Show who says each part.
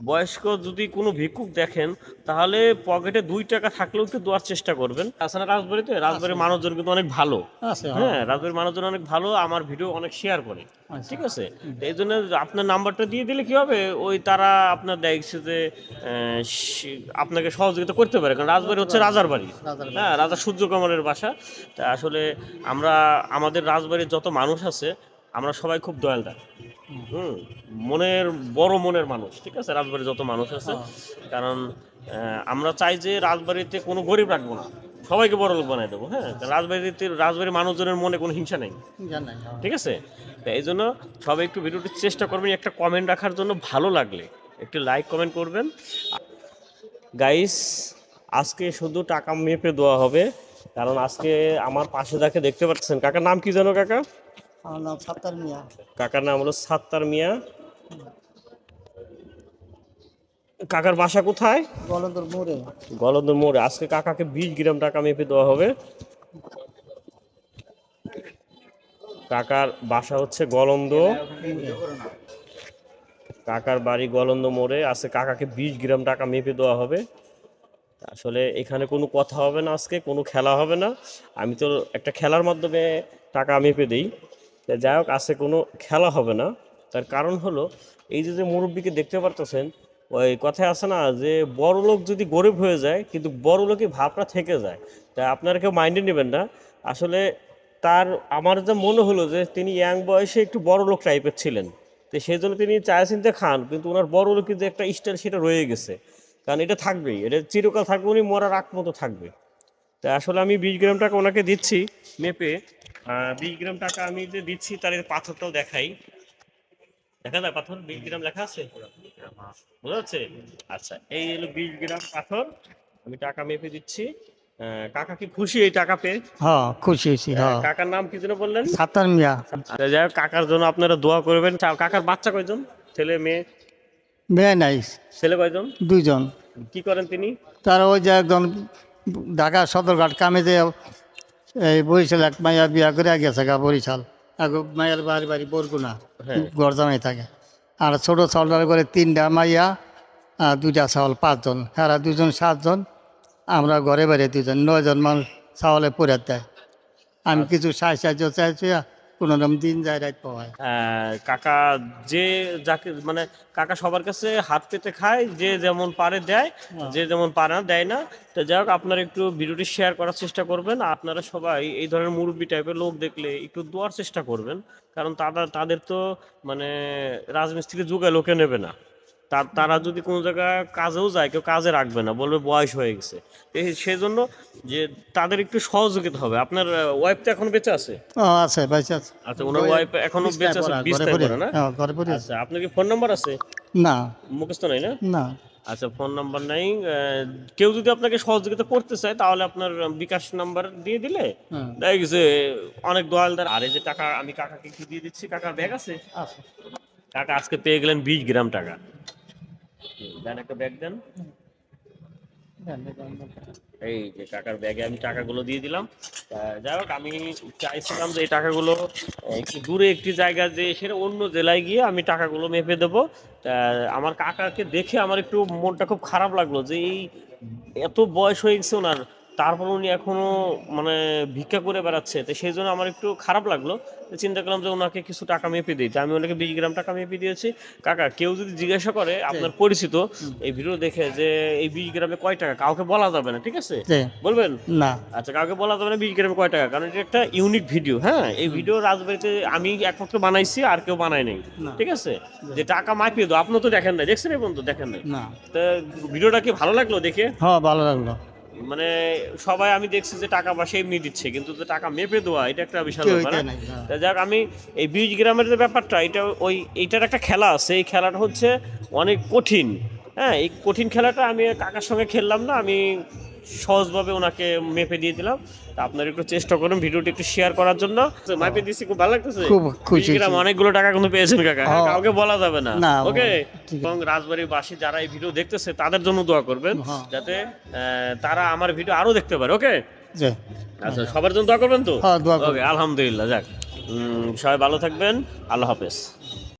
Speaker 1: বয়স্ক যদি কোনো ভিক্ষুক দেখেন তাহলে পকেটে দুই টাকা থাকলেও একটু দেওয়ার চেষ্টা করবেন। আসলে রাজবাড়িতে রাজবাড়ির মানুষজন কিন্তু অনেক ভালো। হ্যাঁ রাজবাড়ির মানুষজন অনেক ভালো আমার ভিডিও অনেক শেয়ার করে।
Speaker 2: আচ্ছা।
Speaker 1: ঠিক আছে? এই জন্য আপনার নাম্বারটা দিয়ে দিলে কি হবে? ওই তারা আপনার দেখছে যে আপনাকে সহযোগিতা করতে পারে কারণ রাজবাড়ি হচ্ছে রাজার বাড়ি। হ্যাঁ রাজা সূর্য কমলের বাসা। তা আসলে আমরা আমাদের রাজবাড়ির যত মানুষ আছে আমরা সবাই খুব দয়ালদার। হুম মনের বড় মনের মানুষ ঠিক আছে? রাজবাড়ির যত মানুষ আছে। কারণ আমরা চাই যে রাজবাড়িতে কোনো গরিব রাখব না। সবাইকে বড় লোক বানাই দেবো হ্যাঁ? রাজবাড়িতে রাজবাড়ির মানুষজনের মনে কোনো হিংসা নেই। ঠিক আছে? তো এই জন্য সবাই একটু ভিডিওটি চেষ্টা করবেন একটা কমেন্ট রাখার জন্য ভালো লাগলে। একটু লাইক কমেন্ট করবেন। গাইস আজকে শুধু টাকা মেপে দেওয়া হবে। কারণ আজকে আমার পাশে যাকে দেখতে পাচ্ছেন কাকার নাম কি জানো কাকা?
Speaker 2: আমার নাম সাত্তার মিয়া।
Speaker 1: কাকার নাম হলো সাত্তার মিয়া। কাকার বাসা কোথায়?
Speaker 2: গলন্দর মোড়ে।
Speaker 1: গলন্দর মোড়ে। আজকে কাকাকে বিশ গ্রাম টাকা মেপে দেওয়া হবে। কাকার বাসা হচ্ছে গলন্দ। কাকার বাড়ি গলন্দ মোড়ে। আজকে কাকাকে বিশ গ্রাম টাকা মেপে দেওয়া হবে। আসলে এখানে কোনো কথা হবে না আজকে কোনো খেলা হবে না। আমি তো একটা খেলার মাধ্যমে টাকা মেপে দিই। যাই হোক, আজকে কোনো খেলা হবে না। তার কারণ হলো, এই যে যে মুরব্বীকে দেখতে পারতেছেন, ওই কথায় আছে না যে, বড় লোক যদি গরিব হয়ে যায়, কিন্তু বড় লোকই ভাবটা থেকে যায়। তা আপনারা কেউ মাইন্ডে নেবেন না। আসলে তার, আমার যা মনে হলো যে, তিনি ইয়াং বয়সে একটু বড় লোক টাইপের ছিলেন। তো সেই জন্য তিনি চায় চিনতে খান, কিন্তু ওনার বড় লোকের যে একটা স্টাইল সেটা রয়ে গেছে। কারণ এটা থাকবেই, এটা চিরকাল থাকবে, উনি মরার আগ মতো থাকবে। তা আসলে আমি বিশ গ্রাম টাকা ওনাকে দিচ্ছি, মেপে। বিশ গ্রাম টাকা আমি যে দিচ্ছি তার পাথরটাও দেখাই। দেখা যায় পাথর? বিশ গ্রাম লেখা আছে? বোঝা যাচ্ছে? আচ্ছা এই হলো বিশ গ্রাম পাথর। আমি টাকা মেপে দিচ্ছি। কাকা কি খুশি এই টাকা পেয়ে?
Speaker 2: হ্যাঁ খুশি হয়েছি হ্যাঁ।
Speaker 1: কাকার নাম কি যেন বললেন?
Speaker 2: সাত্তার মিয়া।
Speaker 1: আচ্ছা, যাই হোক কাকার জন্য আপনারা দোয়া করবেন। কাকার বাচ্চা কয়জন? ছেলে মেয়ে?
Speaker 2: মেয়ে নাই।
Speaker 1: ছেলে কয়জন?
Speaker 2: দুইজন।
Speaker 1: কি করেন তিনি?
Speaker 2: তার ওই যে একজন ঢাকা সদরঘাট কামে যে এই বরিশাল এক মাইয়া বিয়া করে গেছে গা বরিশাল। এক মাইয়ার বাড়ি বাড়ি বরগুনা
Speaker 1: হ্যাঁ।
Speaker 2: গরজামাই থাকে। আর ছোট চাউলটার করে তিনটা মাইয়া আর দুইটা চাউল পাঁচজন। এরা দুজন সাতজন আমরা ঘরে বাইরে দুজন নয়জন মানুষ চাউলে পরে দেয়। আমি কিছু সাহায্য সাহায্য চাইছি কোনো রকম দিন যায় রাত পাওয়ায়।
Speaker 1: কাকা যে যাকে মানে কাকা সবার কাছে হাত পেতে খায় যে যেমন পারে দেয় যে যেমন পারে না দেয় না। তো যাই হোক আপনারা একটু ভিডিওটি শেয়ার করার চেষ্টা করবেন। আপনারা সবাই এই ধরনের মুরব্বী টাইপের লোক দেখলে একটু দোয়ার চেষ্টা করবেন। কারণ তারা তাদের তো মানে রাজমিস্ত্রি যুগে লোকে নেবে না। তার তারা যদি কোনো জায়গায় কাজেও যায় কেউ কাজে রাখবে না বলবে বয়স হয়ে গেছে। সেজন্য যে তাদের একটু সহযোগিতা হবে। আপনার ওয়াইফ তো এখন বেঁচে আছে?
Speaker 2: আছে ভাই আছে।
Speaker 1: আচ্ছা ওনার ওয়াইফ এখনও বেঁচে আছে বিস্তার করে না?
Speaker 2: হ্যাঁ, ঘরে পড়ে আছে।
Speaker 1: আচ্ছা আপনার কি ফোন নাম্বার আছে?
Speaker 2: না।
Speaker 1: মুখস্থ নাই না?
Speaker 2: না।
Speaker 1: আচ্ছা ফোন নাম্বার নাই। কেউ যদি আপনাকে সহযোগিতা করতে চায় তাহলে আপনার বিকাশ নাম্বার দিয়ে দিলে দেখ যে অনেক দয়ালদার আরে যে টাকা আমি কাকাকে কি দিয়ে দিচ্ছি? কাকার ব্যাগ আছে। কাকা আজকে পেয়ে গেলেন বিশ গ্রাম টাকা। দেন একটা ব্যাগ দেন। এই যে টাকার ব্যাগে আমি টাকাগুলো দিয়ে দিলাম। যাই হোক আমি চাইছিলাম যে এই টাকাগুলো একটু দূরে একটি জায়গা যে সেটা অন্য জেলায় গিয়ে আমি টাকাগুলো মেপে দেবো। আমার কাকাকে দেখে আমার একটু মনটা খুব খারাপ লাগল যে এই এত বয়স হয়ে গেছে ওনার। তারপর উনি এখনও মানে ভিক্ষা করে বেড়াচ্ছে। তো সেই জন্য আমার একটু খারাপ লাগল। চিন্তা করলাম যে ওনাকে কিছু টাকা মেপে দিই। আমি ওনাকে বিশ গ্রাম টাকা মেপে দিয়েছি। কাকা কেউ যদি জিজ্ঞাসা করে আপনার পরিচিত এই ভিডিও দেখে যে এই বিশ গ্রামে কয় টাকা কাউকে বলা যাবে না ঠিক আছে? বলবেন?
Speaker 2: না।
Speaker 1: আচ্ছা কাউকে বলা যাবে না বিশ গ্রামে কয় টাকা কারণ এটা একটা ইউনিক ভিডিও হ্যাঁ? এই ভিডিও রাজবাড়িতে আমি একমাত্র বানাইছি আর কেউ বানায় নাই ঠিক আছে? যে টাকা মাপিয়ে দাও আপনি তো দেখেন নাই দেখছেন এই পর্যন্ত? দেখেন
Speaker 2: না।
Speaker 1: তো ভিডিওটা কি ভালো লাগল দেখে?
Speaker 2: হ্যাঁ ভালো লাগল।
Speaker 1: মানে সবাই আমি দেখছি যে টাকা পয়সা এমনি দিচ্ছে কিন্তু যে টাকা মেপে দেওয়া এটা একটা বিশাল ব্যাপার হ্যাঁ?
Speaker 2: হ্যাঁ।
Speaker 1: তা যাক আমি এই বিউজ গ্রামের যে ব্যাপারটা এটা ওই এইটার একটা খেলা আছে এই খেলাটা হচ্ছে অনেক কঠিন হ্যাঁ এই কঠিন খেলাটা আমি কাকার সঙ্গে খেললাম না আমি সহজভাবে ওনাকে মেপে দিয়ে দিলাম। তা আপনারা একটু চেষ্টা করুন ভিডিওটি একটু শেয়ার করার জন্য। মাপে দিচ্ছি খুব ভালো লাগতেছে।
Speaker 2: খুব খুশি
Speaker 1: 20 অনেকগুলো টাকা কিন্তু পেয়েছেন কাকা। হ্যাঁ,
Speaker 2: হ্যাঁ।
Speaker 1: কাউকে বলা যাবে না। ওকে? এবং রাজবাড়ির বাসী যারা এই ভিডিও দেখতেছে তাদের জন্য দোয়া করবেন
Speaker 2: হ্যাঁ।
Speaker 1: যাতে তারা আমার ভিডিও আরও দেখতে পারে ওকে? আচ্ছা সবার জন্য দোয়া করবেন তো?
Speaker 2: হ্যাঁ, দোয়া করব।
Speaker 1: ওকে আলহামদুলিল্লাহ যাক। সবাই ভালো থাকবেন। আল্লাহ হাফেজ।